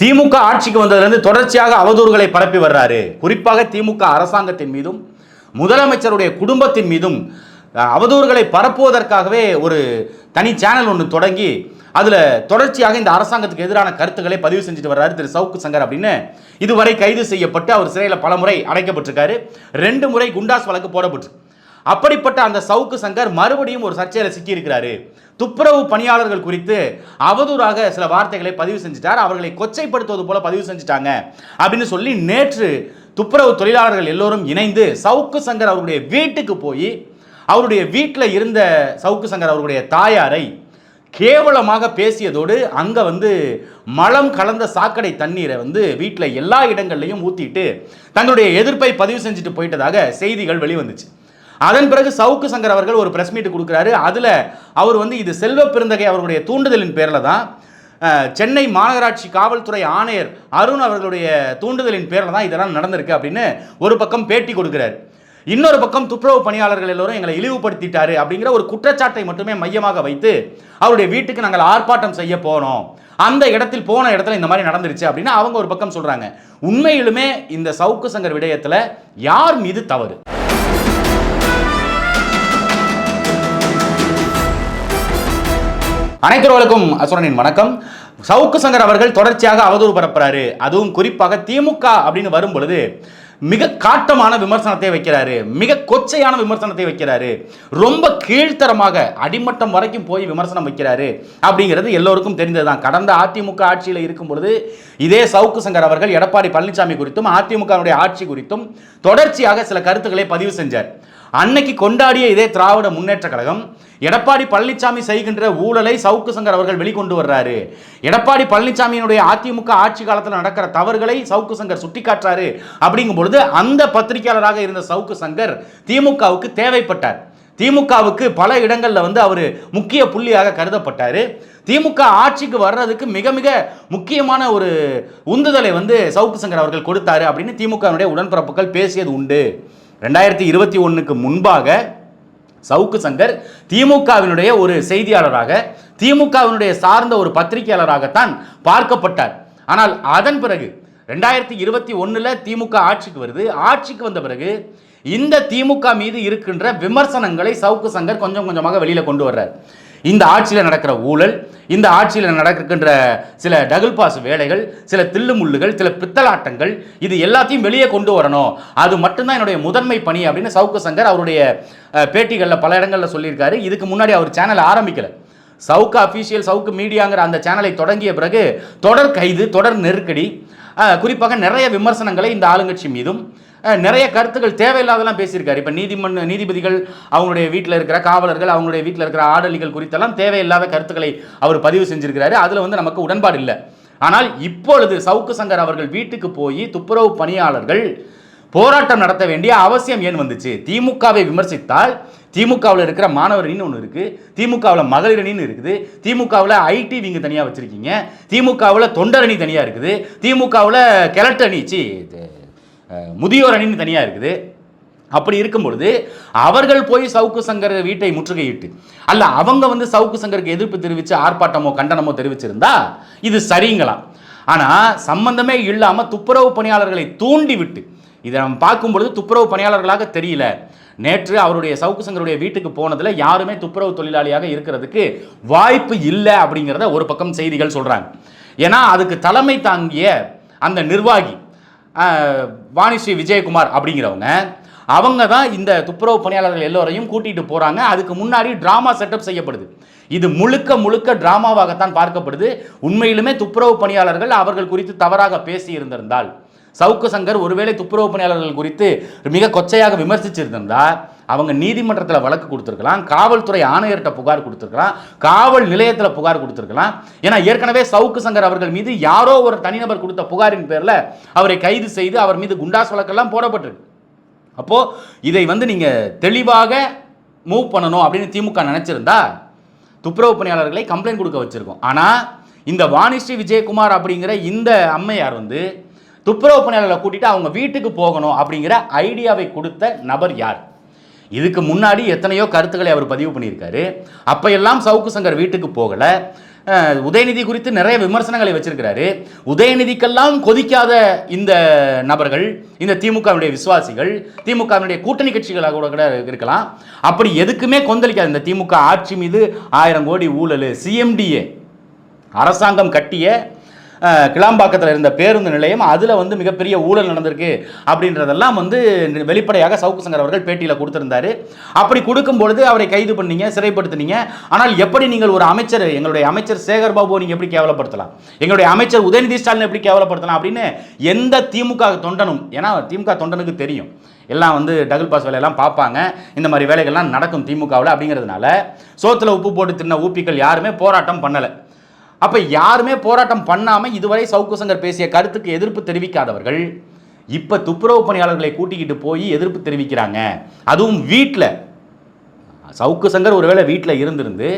திமுக ஆட்சிக்கு வந்ததிலிருந்து தொடர்ச்சியாக அவதூறுகளை பரப்பி வர்றாரு. குறிப்பாக திமுக அரசாங்கத்தின் மீதும் முதலமைச்சருடைய குடும்பத்தின் மீதும் அவதூறுகளை பரப்புவதற்காகவே ஒரு தனி சேனல் ஒன்று தொடங்கி அதில் தொடர்ச்சியாக இந்த அரசாங்கத்துக்கு எதிரான கருத்துக்களை பதிவு செஞ்சுட்டு வர்றாரு திரு சவுக்கு சங்கர் அப்படின்னு இதுவரை கைது செய்யப்பட்டு அவர் சிறையில் பல முறை அடைக்கப்பட்டிருக்காரு. ரெண்டு முறை குண்டாஸ் வழக்கு போடப்பட்டிருக்கு. அப்படிப்பட்ட அந்த சவுக்கு சங்கர் மறுபடியும் ஒரு சர்ச்சையில் சிக்கியிருக்கிறாரு. துப்புரவு பணியாளர்கள் குறித்து அவதூறாக சில வார்த்தைகளை பதிவு செஞ்சுட்டார். அவர்களை கொச்சைப்படுத்துவது போல பதிவு செஞ்சுட்டாங்க. அப்படின்னு சொல்லி நேற்று துப்புரவு தொழிலாளர்கள் எல்லோரும் இணைந்து சவுக்கு சங்கர் அவருடைய வீட்டுக்கு போய் அவருடைய வீட்டில் இருந்த சவுக்கு சங்கர் அவருடைய தாயாரை கேவலமாக பேசியதோடு அங்கே வந்து மலம் கலந்த சாக்கடை தண்ணீரை வந்து வீட்டில் எல்லா இடங்கள்லையும் ஊற்றிட்டு தங்களுடைய எதிர்ப்பை பதிவு செஞ்சுட்டு போயிட்டதாக செய்திகள் வெளிவந்துச்சு. அதன் பிறகு சவுக்கு சங்கர் அவர்கள் ஒரு பிரஸ் மீட் கொடுக்குறாரு. அதில் அவர் வந்து இது செல்வ பெருந்தகை அவருடைய தூண்டுதலின் பேரில் தான் சென்னை மாநகராட்சி காவல்துறை ஆணையர் அருண் அவர்களுடைய தூண்டுதலின் பேரில் தான் இதெல்லாம் நடந்திருக்கு அப்படின்னு ஒரு பக்கம் பேட்டி கொடுக்குறாரு. இன்னொரு பக்கம் துப்புரவு பணியாளர்கள் எல்லோரும் எங்களை இழிவுபடுத்திட்டாரு அப்படிங்கிற ஒரு குற்றச்சாட்டை மட்டுமே மையமாக வைத்து அவருடைய வீட்டுக்கு நாங்கள் ஆர்ப்பாட்டம் செய்ய போனோம். அந்த இடத்தில் போன இடத்துல இந்த மாதிரி நடந்துருச்சு அப்படின்னு அவங்க ஒரு பக்கம் சொல்றாங்க. உண்மையிலுமே இந்த சவுக்கு சங்கர் விடயத்தில் யார் மீது தவறு? அனைத்துறவர்களுக்கும் அசுரனின் வணக்கம். சவுக்கு சங்கர் அவர்கள் தொடர்ச்சியாக அவதூறு பரப்புறாரு. அதுவும் குறிப்பாக திமுக அப்படின்னு வரும் பொழுது மிக காட்டமான விமர்சனத்தை வைக்கிறாரு. மிக கொச்சையான விமர்சனத்தை வைக்கிறாரு. ரொம்ப கீழ்த்தரமாக அடிமட்டம் வரைக்கும் போய் விமர்சனம் வைக்கிறாரு அப்படிங்கிறது எல்லோருக்கும் தெரிந்ததுதான். கடந்த அதிமுக ஆட்சியில் இருக்கும் பொழுது இதே சவுக்கு சங்கர் அவர்கள் எடப்பாடி பழனிசாமி குறித்தும் அதிமுகவுடைய ஆட்சி குறித்தும் தொடர்ச்சியாக சில கருத்துக்களை பதிவு செஞ்சார். அன்னைக்கு கொண்டாடிய இதே திராவிட முன்னேற்ற கழகம் எடப்பாடி பழனிசாமி செய்கின்ற ஊழலை சவுக்கு சங்கர் அவர்கள் வெளிக்கொண்டு வர்றாரு. எடப்பாடி பழனிசாமியினுடைய அதிமுக ஆட்சி காலத்தில் நடக்கிற தவறுகளை சவுக்கு சங்கர் சுட்டிக்காட்டுறாரு. அப்படிங்கும் பொழுது அந்த பத்திரிகையாளராக இருந்த சவுக்கு சங்கர் திமுகவுக்கு தேவைப்பட்டார். திமுகவுக்கு பல இடங்களில் வந்து அவர் முக்கிய புள்ளியாக கருதப்பட்டார். திமுக ஆட்சிக்கு வர்றதுக்கு மிக மிக முக்கியமான ஒரு உந்துதலை வந்து சவுக்கு சங்கர் அவர்கள் கொடுத்தாரு அப்படின்னு திமுகவினுடைய உடன்பிறப்புகள் பேசியது உண்டு. ரெண்டாயிரத்தி இருபத்தி ஒன்றுக்கு முன்பாக சவுக்கு சங்கர் திமுகவினுடைய ஒரு செய்தியாளராக திமுகவினுடைய சார்ந்த ஒரு பத்திரிகையாளராகத்தான் பார்க்கப்பட்டார். ஆனால் அதன் பிறகு ரெண்டாயிரத்தி இருபத்தி ஒன்றில் திமுக ஆட்சிக்கு வருது. ஆட்சிக்கு வந்த பிறகு இந்த திமுக மீது இருக்கின்ற விமர்சனங்களை சவுக்கு சங்கர் கொஞ்சம் கொஞ்சமாக வெளியில் கொண்டு வர்றார். இந்த ஆட்சியில் நடக்கிற ஊழல் இந்த ஆட்சியில் நடக்கின்ற சில டகுல் பாஸ் வேலைகள் சில தில்லுமுள்ளுகள் சில பித்தலாட்டங்கள் இது எல்லாத்தையும் வெளியே கொண்டு வரணும். அது மட்டும்தான் என்னுடைய முதன்மை பணி அப்படின்னு சவுக்கு சங்கர் அவருடைய பேட்டிகளில் பல இடங்களில் சொல்லியிருக்காரு. இதுக்கு முன்னாடி அவர் சேனல் ஆரம்பிக்கல. சவுக்கு அஃபீஷியல் சவுக்கு மீடியாங்கிற அந்த சேனலை தொடங்கிய பிறகு தொடர் கைது தொடர் நெருக்கடி குறிப்பாக நிறைய விமர்சனங்களை இந்த ஆளுங்கட்சி மீதும் நிறைய கருத்துக்கள் தேவையில்லாதெல்லாம் பேசியிருக்காரு. இப்போ நீதிமன்ற நீதிபதிகள் அவங்களுடைய வீட்டில் இருக்கிற காவலர்கள் அவங்களுடைய வீட்டில் இருக்கிற ஆடலிகள் குறித்தெல்லாம் தேவையில்லாத கருத்துக்களை அவர் பதிவு செஞ்சிருக்கிறாரு. அதில் வந்து நமக்கு உடன்பாடு இல்லை. ஆனால் இப்பொழுது சவுக்கு சங்கர் அவர்கள் வீட்டுக்கு போய் துப்புரவு பணியாளர்கள் போராட்டம் நடத்த வேண்டிய அவசியம் ஏன் வந்துச்சு? திமுகவை விமர்சித்தால் திமுகவில் இருக்கிற மாணவரணின்னு ஒன்று இருக்குது திமுகவில் மகளிரணின்னு இருக்குது திமுகவில் ஐடி விங்கு தனியாக வச்சுருக்கீங்க திமுகவில் தொண்டரணி தனியாக இருக்குது திமுகவில் கிழட்டணி சி முதியோர் அணின்னு தனியாக இருக்குது. அப்படி இருக்கும் பொழுது அவர்கள் போய் சவுக்கு சங்கர் வீட்டை முற்றுகையிட்டு அல்ல அவங்க வந்து சவுக்கு சங்கருக்கு எதிர்ப்பு தெரிவித்து ஆர்ப்பாட்டமோ கண்டனமோ தெரிவிச்சிருந்தா இது சரிங்களாம் ஆனால் சம்பந்தமே இல்லாமல் துப்புரவு பணியாளர்களை தூண்டி விட்டு இதை நம்ம பார்க்கும் பொழுது துப்புரவு பணியாளர்களாக தெரியல. நேற்று அவருடைய சவுக்கு சங்கருடைய வீட்டுக்கு போனதில் யாருமே துப்புரவு தொழிலாளியாக இருக்கிறதுக்கு வாய்ப்பு இல்லை அப்படிங்கிறத ஒரு பக்கம் செய்திகள் சொல்கிறாங்க ஏன்னா அதுக்கு தலைமை தாங்கிய அந்த நிர்வாகி வாணிஸ்ரீ விஜயகுமார் அப்படிங்கிறவங்க அவங்க தான் இந்த துப்புரவு பணியாளர்கள் எல்லோரையும் கூட்டிகிட்டு போகிறாங்க அதுக்கு முன்னாடி ட்ராமா செட்டப் செய்யப்படுது. இது முழுக்க முழுக்க ட்ராமாவாகத்தான் பார்க்கப்படுது. உண்மையிலுமே துப்புரவு பணியாளர்கள் அவர்கள் குறித்து தவறாக பேசி இருந்திருந்தால் சவுக்கு சங்கர் ஒருவேளை துப்புரவு பணியாளர்கள் குறித்து மிக கொச்சையாக விமர்சிச்சிருந்திருந்தால் அவங்க நீதிமன்றத்தில் வழக்கு கொடுத்துருக்கலாம் காவல்துறை ஆணையர்கிட்ட புகார் கொடுத்துருக்கலாம் காவல் நிலையத்தில் புகார் கொடுத்துருக்கலாம். ஏன்னா ஏற்கனவே சவுக்கு சங்கர் அவர்கள் மீது யாரோ ஒரு தனிநபர் கொடுத்த புகாரின் பேரில் அவரை கைது செய்து அவர் மீது குண்டாஸ் வழக்கெல்லாம் போடப்பட்டிருக்கு. அப்போது இதை வந்து நீங்கள் தெளிவாக மூவ் பண்ணணும் அப்படின்னு திமுக நினச்சிருந்தா துப்புரவு பணியாளர்களை கம்ப்ளைண்ட் கொடுக்க வச்சுருக்கோம். ஆனால் இந்த வாணிஸ்ரீ விஜயகுமார் அப்படிங்கிற இந்த அம்மையார் வந்து துப்புரவு பணியாளர்களை கூட்டிகிட்டு அவங்க வீட்டுக்கு போகணும் அப்படிங்கிற ஐடியாவை கொடுத்த நபர் யார்? இதுக்கு முன்னாடி எத்தனையோ கருத்துக்களை அவர் பதிவு பண்ணியிருக்காரு. அப்போ எல்லாம் சவுக்கு சங்கர் வீட்டுக்கு போகல. உதயநிதி குறித்து நிறைய விமர்சனங்களை வச்சிருக்கிறாரு. உதயநிதிக்கெல்லாம் கொதிக்காத இந்த நபர்கள் இந்த திமுகவினுடைய விசுவாசிகள் திமுகவினுடைய கூட்டணி கட்சிகளாக கூட கூட இருக்கலாம். அப்படி எதுக்குமே கொந்தளிக்காது. இந்த திமுக ஆட்சி மீது ஆயிரம் கோடி ஊழல். சிஎம்டிஏ அரசாங்கம் கட்டிய கிளாம்பாக்கத்தில் இருந்த பேருந்து நிலையம் அதில் வந்து மிகப்பெரிய ஊழல் நடந்திருக்கு அப்படின்றதெல்லாம் வந்து வெளிப்படையாக சவுக்கு சங்கர் அவர்கள் பேட்டியில் கொடுத்திருந்தாரு. அப்படி கொடுக்கும் பொழுது அவரை கைது பண்ணீங்க சிறைப்படுத்தினீங்க. ஆனால் எப்படி நீங்கள் ஒரு அமைச்சர் எங்களுடைய அமைச்சர் சேகர் பாபு நீங்கள் எப்படி கேவலப்படுத்தலாம்? எங்களுடைய அமைச்சர் உதயநிதி ஸ்டாலின் எப்படி கேவலப்படுத்தலாம் அப்படின்னு எந்த திமுக தொண்டனும் ஏன்னா திமுக தொண்டனுக்கு தெரியும். எல்லாம் வந்து டபுள் பாஸ் வேலையெல்லாம் பார்ப்பாங்க. இந்த மாதிரி வேலைகள்லாம் நடக்கும் திமுகவில் அப்படிங்கிறதுனால சோத்தில் உப்பு போட்டு தின்ன ஊப்பிகள் யாருமே போராட்டம் பண்ணலை. அப்போ யாருமே போராட்டம் பண்ணாமல் இதுவரை சவுக்கு சங்கர் பேசிய கருத்துக்கு எதிர்ப்பு தெரிவிக்காதவர்கள் இப்போ துப்புரவு பணியாளர்களை கூட்டிக்கிட்டு போய் எதிர்ப்பு தெரிவிக்கிறாங்க. அதுவும் வீட்டில் சவுக்கு சங்கர் ஒருவேளை வீட்டில் இருந்திருந்து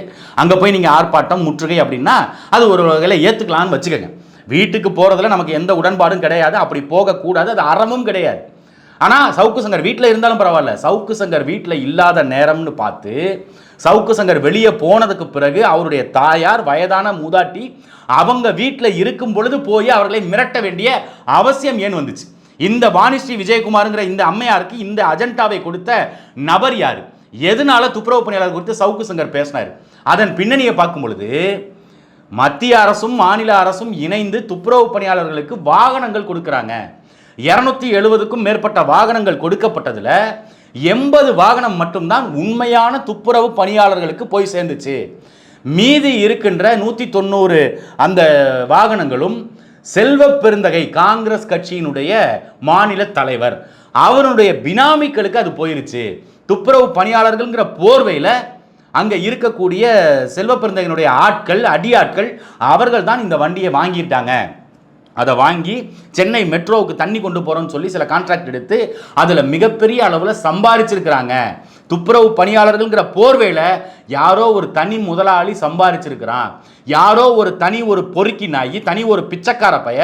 அங்கே போய் நீங்கள் ஆர்ப்பாட்டம் முற்றுகை அப்படின்னா அது ஒரு வகையில் ஏற்றுக்கலாம்னு வச்சுக்கோங்க. வீட்டுக்கு போகிறதுல நமக்கு எந்த உடன்பாடும் கிடையாது. அப்படி போகக்கூடாது. அது அறமும் கிடையாது. ஆனால் சவுக்கு சங்கர் வீட்டில் இருந்தாலும் பரவாயில்ல. சவுக்கு சங்கர் வீட்டில் இல்லாத நேரம்னு பார்த்து சவுக்கு சங்கர் வெளியே போனதுக்கு பிறகு அவருடைய தாயார் வயதான மூதாட்டி அவங்க வீட்டில் இருக்கும் பொழுது போய் அவர்களை மிரட்ட வேண்டிய அவசியம் ஏன் வந்துச்சு? இந்த வாணிஸ்ரீ விஜயகுமாருங்கிற இந்த அம்மையாருக்கு இந்த அஜெண்டாவை கொடுத்த நபர் யார்? எதனால துப்புரவு பணியாளர் குறித்து சவுக்கு சங்கர் பேசினார்? அதன் பின்னணியை பார்க்கும் பொழுது மத்திய அரசும் மாநில அரசும் இணைந்து துப்புரவு பணியாளர்களுக்கு வாகனங்கள் கொடுக்குறாங்க. இருநூத்தி எழுபதுக்கும் மேற்பட்ட வாகனங்கள் கொடுக்கப்பட்டதில் எண்பது வாகனம் மட்டும்தான் உண்மையான துப்புரவு பணியாளர்களுக்கு போய் சேர்ந்துச்சு. மீதி இருக்கின்ற நூற்றி தொண்ணூறு அந்த வாகனங்களும் செல்வ பெருந்தகை காங்கிரஸ் கட்சியினுடைய மாநில தலைவர். அவருடைய பினாமிக்களுக்கு அது போயிருச்சு. துப்புரவு பணியாளர்கள்ங்கிற போர்வையில் அங்கே இருக்கக்கூடிய செல்வ பெருந்தகையினுடைய ஆட்கள் அடியாட்கள் அவர்கள் தான் இந்த வண்டியை வாங்கிட்டாங்க அதை வாங்கி சென்னை மெட்ரோவுக்கு தண்ணி கொண்டு போகிறோன்னு சொல்லி சில கான்ட்ராக்ட் எடுத்து அதில் மிகப்பெரிய அளவில் சம்பாரிச்சிருக்கிறாங்க. துப்புரவு பணியாளர்கள்ங்கிற போர்வையில் யாரோ ஒரு தனி முதலாளி சம்பாரிச்சிருக்கிறான். யாரோ ஒரு தனி ஒரு பொறுக்கி நாய் தனி ஒரு பிச்சைக்கார பைய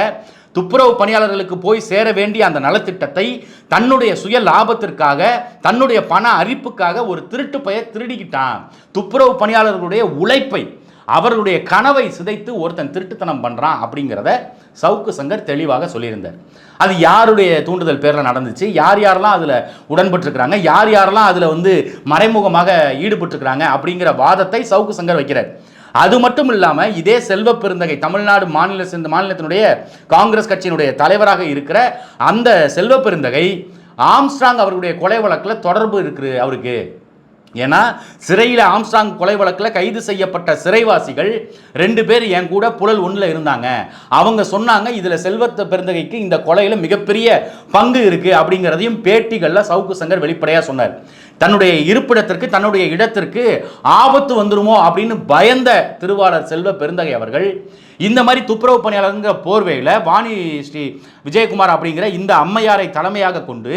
துப்புரவு பணியாளர்களுக்கு போய் சேர வேண்டிய அந்த நலத்திட்டத்தை தன்னுடைய சுய லாபத்திற்காக தன்னுடைய பண அரிப்புக்காக ஒரு திருட்டு பைய திருடிக்கிட்டான். துப்புரவு பணியாளர்களுடைய உழைப்பை அவர்களுடைய கனவை சிதைத்து ஒருத்தன் திருட்டுத்தனம் பண்ணுறான் அப்படிங்கிறத சவுக்கு சங்கர் தெளிவாக சொல்லியிருந்தார். அது யாருடைய தூண்டுதல் பேரில் நடந்துச்சு? யார் யாரெல்லாம் அதில் உடன்பட்டுருக்கிறாங்க? யார் யாரெல்லாம் அதில் வந்து மறைமுகமாக ஈடுபட்டுருக்கிறாங்க? அப்படிங்கிற வாதத்தை சவுக்கு சங்கர் வைக்கிறார். அது மட்டும் இல்லாமல் இதே செல்வ பெருந்தகை தமிழ்நாடு மாநில சேர்ந்த மாநிலத்தினுடைய காங்கிரஸ் கட்சியினுடைய தலைவராக இருக்கிற அந்த செல்வ பெருந்தகை ஆம்ஸ்ட்ராங் அவருடைய கொலை வழக்கில் தொடர்பு இருக்குது அவருக்கு. ஏன்னா சிறையில் ஆம்ஸ்டாங் கொலை வழக்கில் கைது செய்யப்பட்ட சிறைவாசிகள் ரெண்டு பேர் என் கூட புழல் ஒன்றில் இருந்தாங்க. அவங்க சொன்னாங்க இதில் செல்வத்த பெருந்தகைக்கு இந்த கொலையில் மிகப்பெரிய பங்கு இருக்குது அப்படிங்கிறதையும் பேட்டிகளில் சவுக்கு சங்கர் வெளிப்படையாக சொன்னார். தன்னுடைய இருப்பிடத்திற்கு தன்னுடைய இடத்திற்கு ஆபத்து வந்துருமோ அப்படின்னு பயந்த திருவாளர் செல்வ பெருந்தகை அவர்கள் இந்த மாதிரி துப்புரவு பணியாளருங்கிற போர்வையில் வாணி ஸ்ரீ விஜயகுமார் அப்படிங்கிற இந்த அம்மையாரை தலைமையாக கொண்டு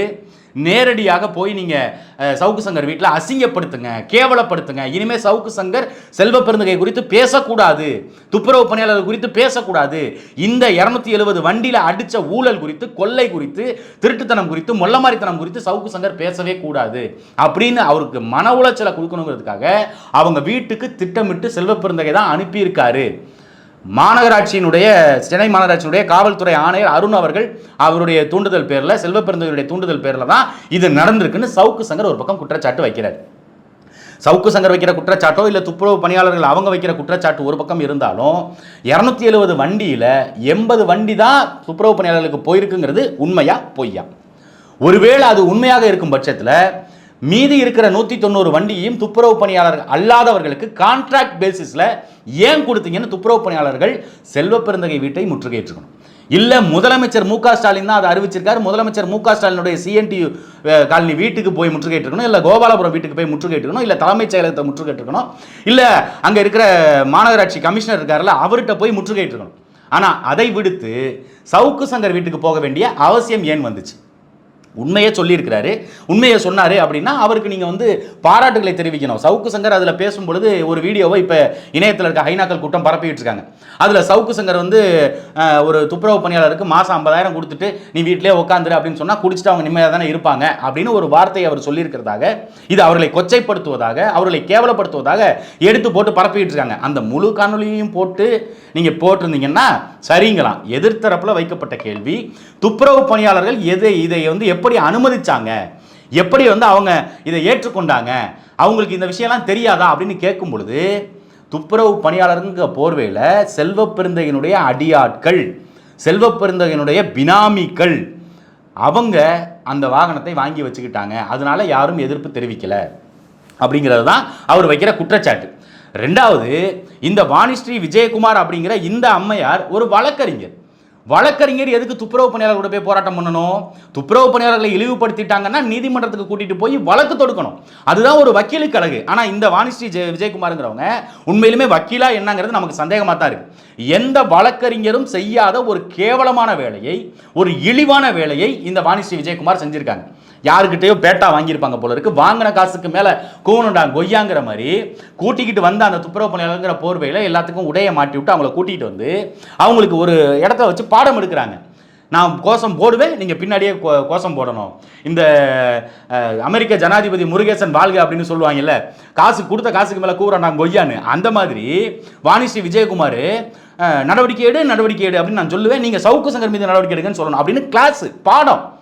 நேரடியாக போய் நீங்கள் சவுக்கு சங்கர் வீட்டில் அசிங்கப்படுத்துங்க கேவலப்படுத்துங்க. இனிமேல் சவுக்கு சங்கர் செல்வ பெருந்தகை குறித்து பேசக்கூடாது. துப்புரவு பணியாளர் குறித்து பேசக்கூடாது. இந்த இரநூத்தி எழுபது வண்டியில் அடித்த ஊழல் குறித்து கொள்ளை குறித்து திருட்டுத்தனம் குறித்து மொல்லமாரித்தனம் குறித்து சவுக்கு சங்கர் பேசவே கூடாது. அப்படின்னு அவருக்கு மன உளைச்சலை கொடுக்கணுங்கிறதுக்காக அவங்க வீட்டுக்கு திட்டமிட்டு செல்வ பெருந்தகை தான் அனுப்பியிருக்காரு. மாநகராட்சியினுடைய சென்னை மாநகராட்சியினுடைய காவல்துறை ஆணையர் அருண் அவர்கள் அவருடைய தூண்டுதல் பேரில் செல்வ தூண்டுதல் பேரில் தான் இது நடந்திருக்குன்னு சவுக்கு சங்கர் ஒரு பக்கம் குற்றச்சாட்டு வைக்கிறார். சவுக்கு சங்கர் வைக்கிற குற்றச்சாட்டோ இல்லை துப்புரவு பணியாளர்கள் அவங்க வைக்கிற குற்றச்சாட்டு ஒரு பக்கம் இருந்தாலும் இரநூத்தி எழுபது வண்டியில் எண்பது வண்டி தான் துப்புரவு பணியாளர்களுக்கு போயிருக்குங்கிறது உண்மையா பொய்யா? ஒருவேளை அது உண்மையாக இருக்கும் பட்சத்தில் மீதி இருக்கிற நூற்றி தொண்ணூறு வண்டியையும் துப்புரவு பணியாளர்கள் அல்லாதவர்களுக்கு கான்ட்ராக்ட் பேசிஸில் ஏன் கொடுத்தீங்கன்னு துப்புரவு பணியாளர்கள் செல்வ பெருந்தகை வீட்டை முற்றுகையிட்டிருக்கணும் இல்லை முதலமைச்சர் மு க ஸ்டாலின் தான் அதை அறிவிச்சிருக்காரு. முதலமைச்சர் மு க ஸ்டாலினுடைய சிஎன்டி காலனி வீட்டுக்கு போய் முற்றுகையிட்டிருக்கணும் இல்லை கோபாலபுரம் வீட்டுக்கு போய் முற்றுகையிட்டிருக்கணும் இல்லை தலைமைச் செயலகத்தை முற்றுகையிட்டிருக்கணும் இல்லை அங்கே இருக்கிற மாநகராட்சி கமிஷனர் இருக்கார்ல அவர்கிட்ட போய் முற்றுகையிட்டிருக்கணும் ஆனால் அதை விடுத்து சவுக்கு சங்கர் வீட்டுக்கு போக வேண்டிய அவசியம் ஏன் வந்துச்சு? உண்மையே சொல்லியிருக்கிறாரு. உண்மையை சொன்னார் அப்படின்னா அவருக்கு நீங்கள் வந்து பாராட்டுகளை தெரிவிக்கணும். சவுக்கு சங்கர் அதில் பேசும்பொழுது ஒரு வீடியோவை இப்போ இணையத்தில் இருக்க ஹைனாக்கள் கூட்டம் பரப்பிட்டு இருக்காங்க. அதில் சவுக்கு சங்கர் வந்து ஒரு துப்புரவு பணியாளருக்கு மாதம் ஐம்பதாயிரம் கொடுத்துட்டு நீ வீட்டிலே உட்காந்துரு அப்படின்னு சொன்னால் குடிச்சிட்டு அவங்க நிம்மதியாக தானே இருப்பாங்க அப்படின்னு ஒரு வார்த்தையை அவர் சொல்லியிருக்கிறதாக இது அவர்களை கொச்சைப்படுத்துவதாக அவர்களை கேவலப்படுத்துவதாக எடுத்து போட்டு பரப்பிட்டு இருக்காங்க. அந்த முழு காணொலியையும் போட்டு நீங்கள் போட்டிருந்தீங்கன்னா சரிங்களாம். எதிர்த்தரப்பில் வைக்கப்பட்ட கேள்வி துப்புரவு பணியாளர்கள் எதை இதை வந்து எப்படி அனுமதிச்சாங்க? எப்படி வந்து அவங்க இதை ஏற்றுக்கொண்டாங்க? அவங்களுக்கு இந்த விஷயம்லாம் தெரியாதா? அப்படின்னு கேட்கும் பொழுது துப்புரவு பணியாளருங்கிற போர்வையில் செல்வப்பெருந்தகையினுடைய அடியாட்கள் செல்வப்பெருந்தகையினுடைய பினாமிக்கள் அவங்க அந்த வாகனத்தை வாங்கி வச்சுக்கிட்டாங்க. அதனால யாரும் எதிர்ப்பு தெரிவிக்கல. அப்படிங்கிறது தான் அவர் வைக்கிற குற்றச்சாட்டு. ரெண்டாவது இந்த வாணிஸ்ரீ விஜயகுமார் அப்படிங்கிற இந்த அம்மையார் ஒரு வழக்கறிஞர். வழக்கறிஞர் எதுக்கு துப்புரவு பணியாளர் கூட போய் போராட்டம் பண்ணணும்? துப்புரவு பணியாளர்களை இழிவுபடுத்திட்டாங்கன்னா நீதிமன்றத்துக்கு கூட்டிட்டு போய் வழக்கு தொடுக்கணும். அதுதான் ஒரு வக்கீலுக்கு அழகு. ஆனா இந்த வாணிஸ்ரீ ஜெய விஜயகுமாருங்கிறவங்க உண்மையிலுமே வக்கீலா என்னங்கிறது நமக்கு சந்தேகமாக தான் இருக்கு. எந்த வழக்கறிஞரும் செய்யாத ஒரு கேவலமான வேலையை ஒரு இழிவான வேலையை இந்த வாணிஸ்ரீ விஜயகுமார் செஞ்சிருக்காங்க. யாருக்கிட்டேயோ பேட்டா வாங்கியிருப்பாங்க போல இருக்கு. வாங்கின காசுக்கு மேலே கூவனுடா கொய்யாங்கிற மாதிரி கூட்டிக்கிட்டு வந்த அந்த துப்புரவு பணியாளர்ங்கிற போர்வையில் எல்லாத்துக்கும் உடைய மாட்டி விட்டு அவங்கள கூட்டிகிட்டு வந்து அவங்களுக்கு ஒரு இடத்துல வச்சு பாடம் எடுக்கிறாங்க. நான் கோஷம் போடுவேன் நீங்கள் பின்னாடியே கோ- கோஷம் போடணும். இந்த அமெரிக்க ஜனாதிபதி முருகேசன் வாழ்க அப்படின்னு சொல்லுவாங்கல்ல காசு கொடுத்த காசுக்கு மேலே கூற நான் கொய்யான்னு. அந்த மாதிரி வாணிஸ்ரீ விஜயகுமார் நடவடிக்கை எடு நடவடிக்கை எடு அப்படின்னு நான் சொல்லுவேன். நீங்கள் சவுக்கு சங்கர் மீது நடவடிக்கை எடுங்கன்னு சொல்லணும் அப்படின்னு கிளாஸ் பாடம்.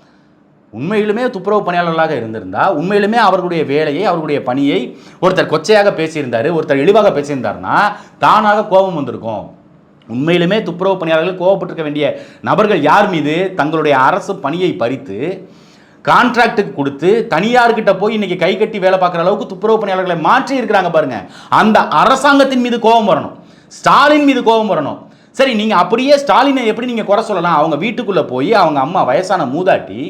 உண்மையிலுமே துப்புரவு பணியாளர்களாக இருந்திருந்தா உண்மையிலுமே அவர்களுடைய வேலையை அவர்களுடைய பணியை ஒருத்தர் கொச்சையாக பேசியிருந்தார் ஒருத்தர் இழிவாக பேசியிருந்தாருன்னா தானாக கோபம் வந்திருக்கும். உண்மையிலுமே துப்புரவு பணியாளர்கள் கோபப்பட்டிருக்க வேண்டிய நபர்கள் யார் மீது? தங்களுடைய அரசு பணியை பறித்து கான்ட்ராக்டுக்கு கொடுத்து தனியார்கிட்ட போய் இன்னைக்கு கை கட்டி வேலை பார்க்குற அளவுக்கு துப்புரவு பணியாளர்களை மாற்றி இருக்கிறாங்க பாருங்க. அந்த அரசாங்கத்தின் மீது கோபம் வரணும். ஸ்டாலின் மீது கோபம் வரணும். சரி நீங்கள் அப்படியே ஸ்டாலினை எப்படி நீங்கள் குறை சொல்லலாம்? அவங்க வீட்டுக்குள்ளே போய் அவங்க அம்மா வயசான மூதாட்டி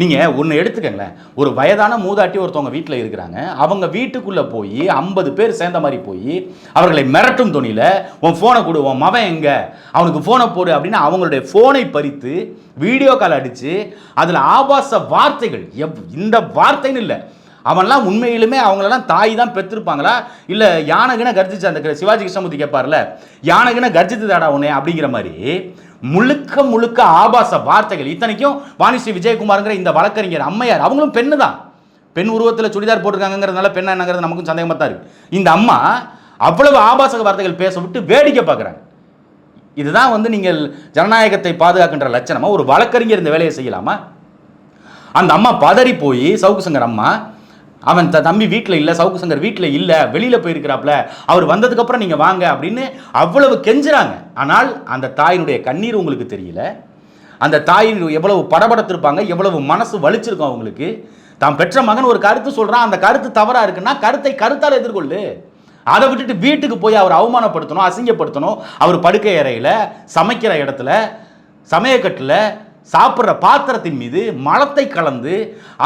நீங்கள் ஒன்று எடுத்துக்கங்களேன். ஒரு வயதான மூதாட்டி ஒருத்தவங்க வீட்டில் இருக்கிறாங்க. அவங்க வீட்டுக்குள்ளே போய் ஐம்பது பேர் சேர்ந்த மாதிரி போய் அவர்களை மிரட்டும் துணியில் உன் ஃபோனை கொடு உன் மவன் எங்கே? அவனுக்கு ஃபோனை போடு அப்படின்னு அவங்களுடைய ஃபோனை பறித்து வீடியோ கால் அடித்து அதில் ஆபாச வார்த்தைகள். எவ் இந்த வார்த்தைன்னு இல்லை. அவன்லாம் உண்மையிலுமே அவங்களெல்லாம் தாய் தான் பெற்றிருப்பாங்களா? இல்லை யானகின கர்ஜிச்சு அந்த சிவாஜி கிருஷ்ணமூர்த்தி கேட்பார்ல யானகின கர்ஜித்து தாடா உன்னே அப்படிங்கிற மாதிரி முழுக்க முழுக்க ஆபாச வார்த்தைகள். இத்தனைக்கும் வாணிஸ்ரீ விஜயகுமாருங்கிற இந்த வழக்கறிஞர் அம்மையார் அவங்களும் பெண்ணு தான் பெண் உருவத்தில் சுடிதார் போட்டிருக்காங்கிறதுனால பெண்ணா என்னங்கிறது நமக்கும் சந்தேகமாக தான் இருக்குது இந்த அம்மா அவ்வளவு ஆபாச வார்த்தைகள் பேச விட்டு வேடிக்கை பார்க்குறாங்க. இதுதான் வந்து நீங்கள் ஜனநாயகத்தை பாதுகாக்கின்ற லட்சணமாக ஒரு வழக்கறிஞர் இந்த வேலையை செய்யலாமா? அந்த அம்மா பதறி போய் சவுக்கு சங்கர் அம்மா அவன் த தம்பி வீட்டில் இல்லை சவுக்கு சங்கர் வீட்டில் இல்லை வெளியில் போயிருக்கிறாப்ல அவர் வந்ததுக்கப்புறம் நீங்கள் வாங்க அப்படின்னு அவ்வளவு கெஞ்சுறாங்க. ஆனால் அந்த தாயினுடைய கண்ணீர் உங்களுக்கு தெரியல. அந்த தாயின் எவ்வளவு படபடத்திருப்பாங்க எவ்வளவு மனசு வலிச்சிருக்கும் அவங்களுக்கு. தான் பெற்ற மகன் ஒரு கருத்து சொல்கிறான் அந்த கருத்து தவறாக இருக்குன்னா கருத்தை கருத்தால் எதிர்கொள்ளு. அதை விட்டுட்டு வீட்டுக்கு போய் அவர் அவமானப்படுத்தணும் அசிங்கப்படுத்தணும். அவர் படுக்கை அறையில் சமைக்கிற இடத்துல சமயக்கட்டில் சாப்பிட்ற பாத்திரத்தின் மீது மலத்தை கலந்து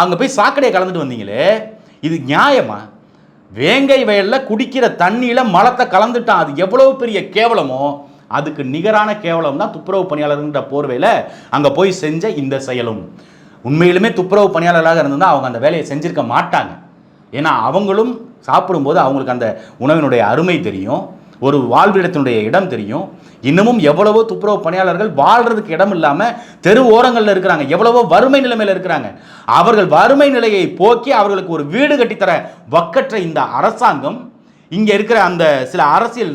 அங்கே போய் சாக்கடையை கலந்துட்டு வந்தீங்களே. இது நியாயமா? வேங்கை வயலில் குடிக்கிற தண்ணியில் மலத்தை கலந்துட்டான். அது எவ்வளோ பெரிய கேவலமோ அதுக்கு நிகரான கேவலம் தான் துப்புரவு பணியாளர்ன்ற போர்வையில் அங்கே போய் செஞ்ச இந்த செயலும். உண்மையிலுமே துப்புரவு பணியாளர்களாக இருந்திருந்தா அவங்க அந்த வேலையை செஞ்சிருக்க மாட்டாங்க. ஏன்னா அவங்களும் சாப்பிடும்போது அவங்களுக்கு அந்த உணவினுடைய அருமை தெரியும். ஒரு வாழ்விடத்தினுடைய இடம் தெரியும். இன்னமும் எவ்வளவோ துப்புரவு பணியாளர்கள் வாழ்றதுக்கு இடம் இல்லாமல் தெரு ஓரங்களில் இருக்கிறாங்க. எவ்வளவோ வறுமை நிலைமையில் இருக்கிறாங்க. அவர்கள் வறுமை நிலையை போக்கி அவர்களுக்கு ஒரு வீடு கட்டித்தர வக்கற்ற இந்த அரசாங்கம் இங்கே இருக்கிற அந்த சில அரசியல்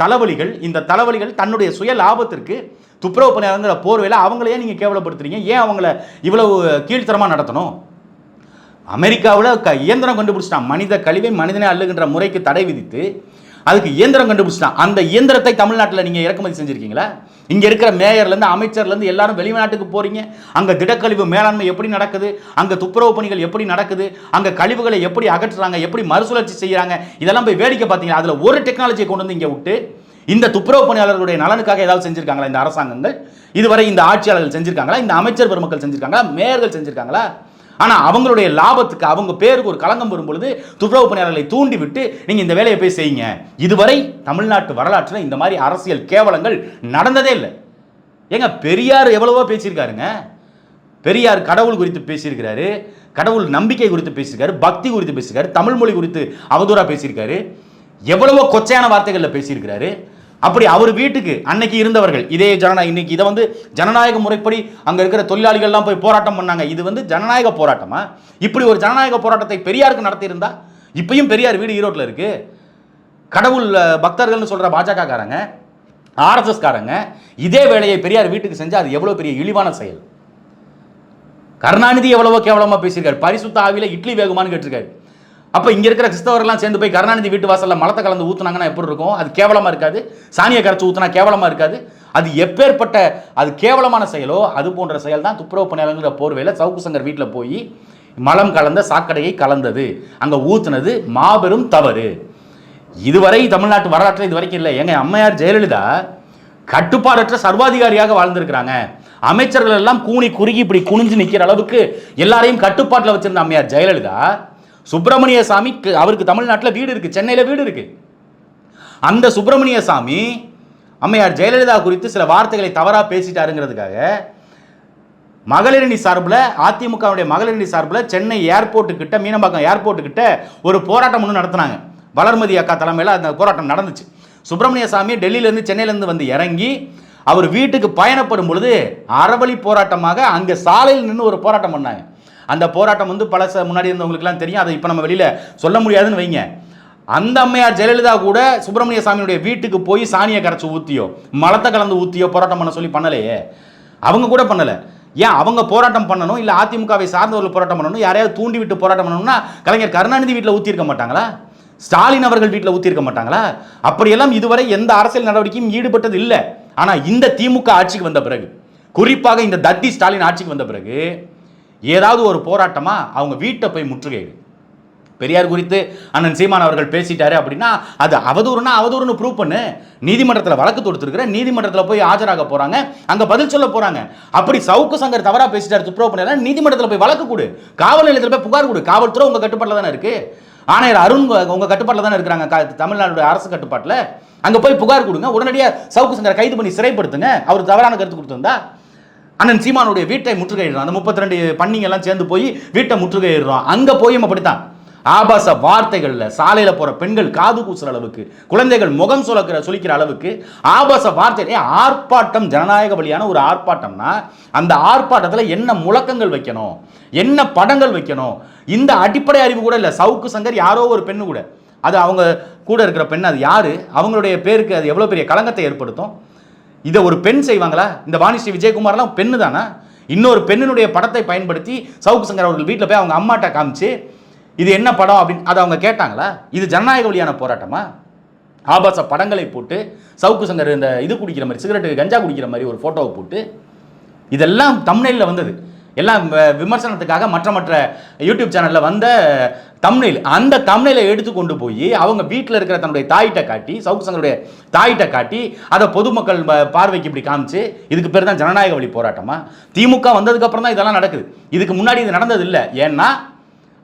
தலைவலிகள் இந்த தலைவலிகள் தன்னுடைய சுய லாபத்திற்கு துப்புரவு பணியாளங்கிற போர்வையில் அவங்களையே நீங்கள் கேவலப்படுத்துறீங்க. ஏன் அவங்கள இவ்வளவு கீழ்த்தரமாக நடத்தணும்? அமெரிக்காவில் க இயந்திரம் கண்டுபிடிச்சிட்டான். மனித கழிவை மனிதனை அள்ளுகின்ற முறைக்கு தடை விதித்து அதுக்கு இயந்திரம் கண்டுபிடிச்சிட்டான். அந்த இயந்திரத்தை தமிழ்நாட்டில் நீங்கள் இறக்குமதி செஞ்சுருக்கீங்களா? இங்கே இருக்கிற மேயர்லேருந்து அமைச்சர்லேருந்து எல்லாரும் வெளிநாட்டுக்கு போகிறீங்க அங்கே திடக்கழிவு மேலாண்மை எப்படி நடக்குது? அங்கே துப்புரவு பணிகள் எப்படி நடக்குது? அங்கே கழிவுகளை எப்படி அகற்றுறாங்க? எப்படி மறுசுழற்சி செய்கிறாங்க இதெல்லாம் போய் வேடிக்கை பார்த்தீங்கன்னா அதில் ஒரு டெக்னாலஜியை கொண்டு வந்து இங்கே விட்டு இந்த துப்புரவு பணியாளர்களுடைய நலனுக்காக ஏதாவது செஞ்சுருக்காங்களா இந்த அரசாங்கங்கள்? இதுவரை இந்த ஆட்சியாளர்கள் செஞ்சுருக்காங்களா? இந்த அமைச்சர் பெருமக்கள் செஞ்சுருக்காங்களா? மேயர்கள் செஞ்சுருக்காங்களா? ஆனால் அவங்களுடைய லாபத்துக்கு அவங்க பேருக்கு ஒரு களங்கம் வரும் பொழுது துப்புரவு பணியாளர்களை தூண்டிவிட்டு நீங்கள் இந்த வேலையை போய் செய்யுங்க. இதுவரை தமிழ்நாட்டு வரலாற்றில் இந்த மாதிரி அரசியல் கேவலங்கள் நடந்ததே இல்லை. ஏங்க பெரியார் எவ்வளவோ பேசியிருக்காருங்க. பெரியார் கடவுள் குறித்து பேசியிருக்கிறாரு கடவுள் நம்பிக்கை குறித்து பேசியிருக்காரு பக்தி குறித்து பேசியிருக்காரு தமிழ் மொழி குறித்து அவதூறாக பேசியிருக்காரு எவ்வளவோ கொச்சையான வார்த்தைகளில் பேசியிருக்கிறாரு. அப்படி அவர் வீட்டுக்கு அன்னைக்கு இருந்தவர்கள் இதே ஜனநாயக இன்னைக்கு இதை வந்து ஜனநாயக முறைப்படி அங்கே இருக்கிற தொழிலாளிகள்லாம் போய் போராட்டம் பண்ணாங்க. இது வந்து ஜனநாயக போராட்டமா? இப்படி ஒரு ஜனநாயக போராட்டத்தை பெரியாருக்கு நடத்தியிருந்தா? இப்பயும் பெரியார் வீடு ஈரோட்டில் இருக்கு. கடவுள் பக்தர்கள்னு சொல்கிற பாஜக காரங்க ஆர்எஸ்எஸ் காரங்க இதே வேலையை பெரியார் வீட்டுக்கு செஞ்சால் அது எவ்வளோ பெரிய இழிவான செயல்? கருணாநிதி எவ்வளவோ கேவலமாக பேசியிருக்காரு. பரிசுத்த ஆவியில் இட்லி வேகுமான்னு கேட்டிருக்காரு. அப்போ இங்கே இருக்கிற கிறிஸ்தவர்கள்லாம் சேர்ந்து போய் கருணாநிதி வீட்டு வாசலில் மலத்தை கலந்து ஊற்றுனாங்கன்னா எப்படி இருக்கும்? அது கேவலமாக இருக்காது. சாணியை கரைச்சி ஊற்றினா கேவலமாக இருக்காது. அது எப்பேற்பட்ட அது கேவலமான செயலோ அது போன்ற செயல் தான் துப்புரவு பணியாளர்கிற போர்வையில் சவுக்கு சங்கர் வீட்டில் போய் மலம் கலந்த சாக்கடையை கலந்தது. அங்கே ஊற்றுனது மாபெரும் தவறு. இதுவரை தமிழ்நாட்டு வரலாற்றில் இது வரைக்கும் இல்லை. எங்கள் அம்மையார் ஜெயலலிதா கட்டுப்பாடற்ற சர்வாதிகாரியாக வாழ்ந்திருக்கிறாங்க. அமைச்சர்கள் எல்லாம் கூனி குறுகி இப்படி குனிஞ்சு நிற்கிற அளவுக்கு எல்லாரையும் கட்டுப்பாட்டில் வச்சிருந்த அம்மையார் ஜெயலலிதா சுப்பிரமணிய சாமி அவருக்கு தமிழ்நாட்டில் வீடு இருக்குது சென்னையில் வீடு இருக்குது அந்த சுப்பிரமணிய சாமி அம்மையார் ஜெயலலிதா குறித்து சில வார்த்தைகளை தவறாக பேசிட்டாருங்கிறதுக்காக மகளிரணி சார்பில் அதிமுகவுடைய மகளிரணி சார்பில் சென்னை ஏர்போர்ட்டு கிட்ட மீனம்பாக்கம் ஏர்போர்ட்டு கிட்ட ஒரு போராட்டம் ஒன்று நடத்தினாங்க. வளர்மதி அக்கா தலைமையில் அந்த போராட்டம் நடந்துச்சு. சுப்பிரமணிய சாமி டெல்லியிலேருந்து சென்னையிலேருந்து வந்து இறங்கி அவர் வீட்டுக்கு பயணப்படும் பொழுது அறவழி போராட்டமாக அங்கே சாலையில் நின்று ஒரு போராட்டம் பண்ணாங்க. அந்த போராட்டம் வந்து பழச முன்னாடி இருந்தவங்களுக்குலாம் தெரியும். அதை இப்போ நம்ம வெளியில் சொல்ல முடியாதுன்னு வைங்க. அந்த அம்மையார் ஜெயலலிதா கூட சுப்பிரமணிய சாமியுடைய வீட்டுக்கு போய் சாணியை கரைச்சி ஊற்றியோ மலத்தை கலந்து ஊற்றியோ போராட்டம் பண்ண சொல்லி பண்ணலையே. அவங்க கூட பண்ணலை. ஏன் அவங்க போராட்டம் பண்ணணும்? இல்லை அதிமுகவை சார்ந்தவர்கள் போராட்டம் பண்ணணும்? யாரையாவது தூண்டி விட்டு போராட்டம் பண்ணணும்னா கலைஞர் கருணாநிதி வீட்டில் ஊற்றிருக்க மாட்டாங்களா? ஸ்டாலின் அவர்கள் வீட்டில் ஊற்றிருக்க மாட்டாங்களா? அப்படியெல்லாம் இதுவரை எந்த அரசியல் நடவடிக்கையும் ஈடுபட்டது இல்லை. ஆனால் இந்த திமுக ஆட்சிக்கு வந்த பிறகு குறிப்பாக இந்த தத்தி ஸ்டாலின் ஆட்சிக்கு வந்த பிறகு ஏதாவது ஒரு போராட்டமாக அவங்க வீட்டை போய் முற்றுகையிடு. பெரியார் குறித்து அண்ணன் சீமான் அவர்கள் பேசிட்டாரு அப்படின்னா அது அவதூறுனா அவதூறுன்னு ப்ரூவ் பண்ணு. நீதிமன்றத்தில் வழக்கு தொடுத்திருக்கிற நீதிமன்றத்தில் போய் ஆஜராக போகிறாங்க அங்கே பதில் சொல்ல போகிறாங்க அப்படி சவுக்கு சங்கர் தவறா பேசிட்டாரு துப்புரவு பண்ணல நீதிமன்றத்தில் போய் வழக்கு கொடு. காவல் நிலையத்தில் போய் புகார் கொடு. காவல்துறை உங்கள் கட்டுப்பாட்டில் தானே இருக்குது ஆணையர் அருண் உங்கள் கட்டுப்பாட்டில் தானே இருக்கிறாங்க க- தமிழ்நாடு அரசு கட்டுப்பாட்டில். அங்கே போய் புகார் கொடுங்க. உடனடியாக சவுக்கு சங்கரை கைது பண்ணி சிறைப்படுத்துங்க. அவர் தவறான கருத்து கொடுத்துருந்தா அண்ணன் சீமானுடைய வீட்டை முற்றுகையிடுறான். அந்த முப்பத்தி ரெண்டு பண்ணிங்கெல்லாம் சேர்ந்து போய் வீட்டை முற்றுகையிடுறான். அங்கே போயும் அப்படித்தான். ஆபாச வார்த்தைகளில் சாலையில் போகிற பெண்கள் காது கூசுற அளவுக்கு குழந்தைகள் முகம் சுலக்கிற சுழிக்கிற அளவுக்கு ஆபாச வார்த்தை ஆர்ப்பாட்டம் ஜனநாயக வழியான ஒரு ஆர்ப்பாட்டம்னா அந்த ஆர்ப்பாட்டத்தில் என்ன முழக்கங்கள் வைக்கணும்? என்ன படங்கள் வைக்கணும்? இந்த அடிப்படை அறிவு கூட இல்லை. சவுக்கு சங்கர் யாரோ ஒரு பெண்ணு கூட. அது அவங்க கூட இருக்கிற பெண் அது யாரு? அவங்களுடைய பேருக்கு அது எவ்வளோ பெரிய களங்கத்தை ஏற்படுத்தும்? இதை ஒரு பெண் செய்வாங்களா? இந்த வாணிஸ்ரீ விஜயகுமார்லாம் பெண்ணு தானா? இன்னொரு பெண்ணினுடைய படத்தை பயன்படுத்தி சவுக்கு சங்கர் அவர்கள் வீட்டில் போய் அவங்க அம்மாட்ட காமிச்சு இது என்ன படம் அப்படின்னு அதை அவங்க கேட்டாங்களா? இது ஜனநாயக வழியான போராட்டமா? ஆபாச படங்களை போட்டு சவுக்கு சங்கர் இந்த இது குடிக்கிற மாதிரி சிகரெட்டு கஞ்சா குடிக்கிற மாதிரி ஒரு ஃபோட்டோவை போட்டு இதெல்லாம் தமிழில் வந்தது. எல்லாம் விமர்சனத்துக்காக மற்ற மற்ற யூடியூப் சேனலில் வந்த தமிழில் அந்த தமிழை எடுத்து கொண்டு போய் அவங்க வீட்டில் இருக்கிற தன்னுடைய தாயிட்ட காட்டி சவுக்கு சங்கருடைய தாயிட்ட காட்டி அதை பொதுமக்கள் பார்வைக்கு இப்படி காமிச்சு இதுக்கு பேர் தான் ஜனநாயக வழி போராட்டமா? திமுக வந்ததுக்கப்புறம் தான் இதெல்லாம் நடக்குது. இதுக்கு முன்னாடி இது நடந்தது இல்லை ஏன்னா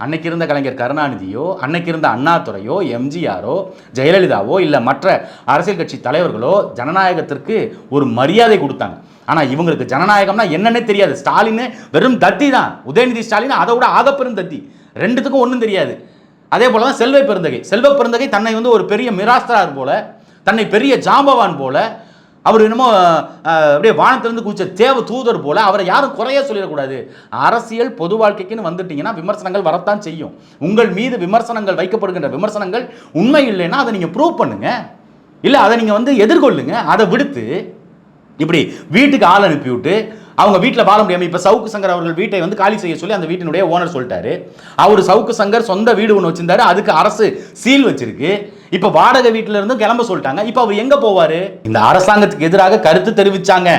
அன்னைக்கு இருந்த கலைஞர் கருணாநிதியோ அன்னைக்கு இருந்த அண்ணாதுரையோ எம்ஜிஆரோ ஜெயலலிதாவோ இல்லை மற்ற அரசியல் கட்சி தலைவர்களோ ஜனநாயகத்திற்கு ஒரு மரியாதை கொடுத்தாங்க. ஆனால் இவங்களுக்கு ஜனநாயகம்னா என்னன்னே தெரியாது. ஸ்டாலின் வெறும் தத்தி தான். உதயநிதி ஸ்டாலின் அதை விட ஆகப்பெரும் தத்தி. ரெண்டுத்துக்கும் ஒன்றும் தெரியாது. அதே போல தான் செல்வ பெருந்தகை. செல்வ பெருந்தகை தன்னை வந்து ஒரு பெரிய மிராஸ்தரார் போல தன்னை பெரிய ஜாம்பவான் போல அவர் என்னமோ அப்படியே வானத்திலிருந்து குதிச்ச தேவ தூதர் போல அவரை யாரும் குறைய சொல்லிடக்கூடாது. அரசியல் பொது வாழ்க்கைக்குன்னு வந்துட்டீங்கன்னா விமர்சனங்கள் வரத்தான் செய்யும். உங்கள் மீது விமர்சனங்கள் வைக்கப்படுகின்ற விமர்சனங்கள் உண்மை இல்லைன்னா அதை நீங்கள் ப்ரூவ் பண்ணுங்க. இல்லை அதை நீங்கள் வந்து எதிர்கொள்ளுங்க. அதை விடுத்து இப்படி வீட்டுக்கு ஆள் அனுப்பிவிட்டு அவங்க வீட்டில் வாழ முடியாமல் இப்போ சவுக்கு சங்கர் அவர்கள் வீட்டை வந்து காலி செய்ய சொல்லி அந்த வீட்டினுடைய ஓனர் சொல்லிட்டாரு. அவர் சவுக்கு சங்கர் சொந்த வீடு ஒன்று வச்சிருந்தாரு அதுக்கு அரசு சீல் வச்சிருக்கு. இப்போ வாடகை வீட்டில இருந்தும் கிளம்ப சொல்லிட்டாங்க. இப்போ அவர் எங்கே போவார்? இந்த அரசாங்கத்துக்கு எதிராக கருத்து தெரிவிச்சாங்க.